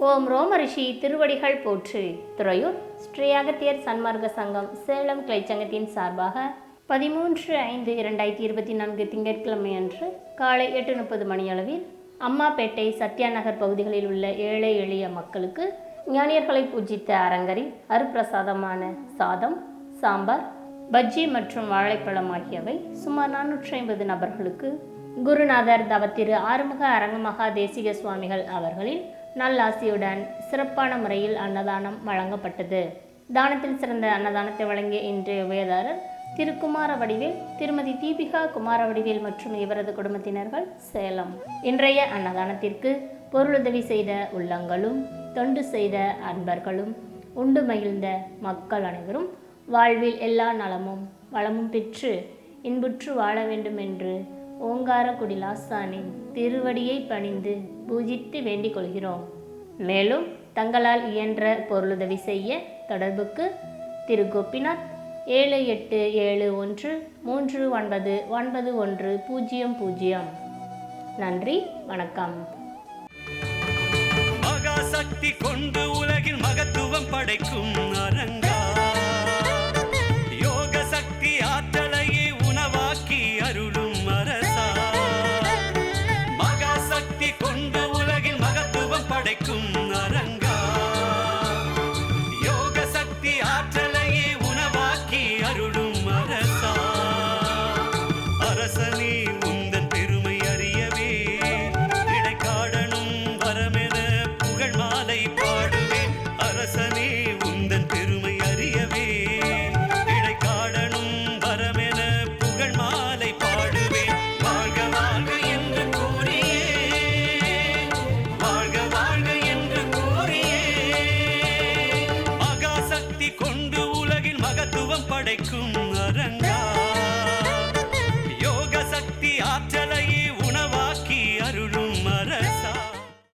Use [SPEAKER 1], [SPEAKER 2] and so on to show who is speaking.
[SPEAKER 1] ஓம் ரோமரிஷி திருவடிகள் போற்று. துறையூர் ஸ்ரீ அகத்தியர் சன்மார்க்க சங்கம் சேலம் கிளைச்சங்கத்தின் சார்பாக பதிமூன்று ஐந்து இரண்டாயிரத்தி இருபத்தி நான்கு திங்கட்கிழமை அன்று காலை எட்டு முப்பது மணியளவில் அம்மாப்பேட்டை சத்யா நகர் பகுதிகளில் உள்ள ஏழை எளிய மக்களுக்கு ஞானியர்களை பூஜித்த அரங்கரில் அருப்பிரசாதமான சாதம் சாம்பார் பஜ்ஜி மற்றும் வாழைப்பழம் ஆகியவை சுமார் நானூற்றி ஐம்பது நபர்களுக்கு குருநாதர் தவத்திரு ஆறுமுக அரங்கமகா தேசிக சுவாமிகள் அவர்களின் நல்லாசியுடன் சிறப்பான முறையில் அன்னதானம் வழங்கப்பட்டது. தானத்தில் சிறந்த அன்னதானத்தை வழங்கிய இன்றைய உபயதாரர் திரு குமார வடிவேல் திருமதி தீபிகா குமார வடிவேல் மற்றும் இவரது குடும்பத்தினர்கள் சேலம். இன்றைய அன்னதானத்திற்கு பொருளுதவி செய்த உள்ளங்களும் தொண்டு செய்த அன்பர்களும் உண்டு மகிழ்ந்த மக்கள் அனைவரும் வாழ்வில் எல்லா நலமும் வளமும் பெற்று இன்புற்று வாழ வேண்டும் என்று ஓங்காரக்குடி லாசானின் திருவடியை பணிந்து பூஜித்து வேண்டிக் கொள்கிறோம். மேலும் தங்களால் இயன்ற பொருளுதவி செய்ய தொடர்புக்கு திரு. கோபிநாத் ஏழு எட்டு ஏழு ஒன்று மூன்று ஒன்பது ஒன்பது ஒன்று பூஜ்ஜியம் பூஜ்ஜியம். நன்றி வணக்கம்.
[SPEAKER 2] மகாசக்தி கொண்டு மகாசக்தி அரங்கா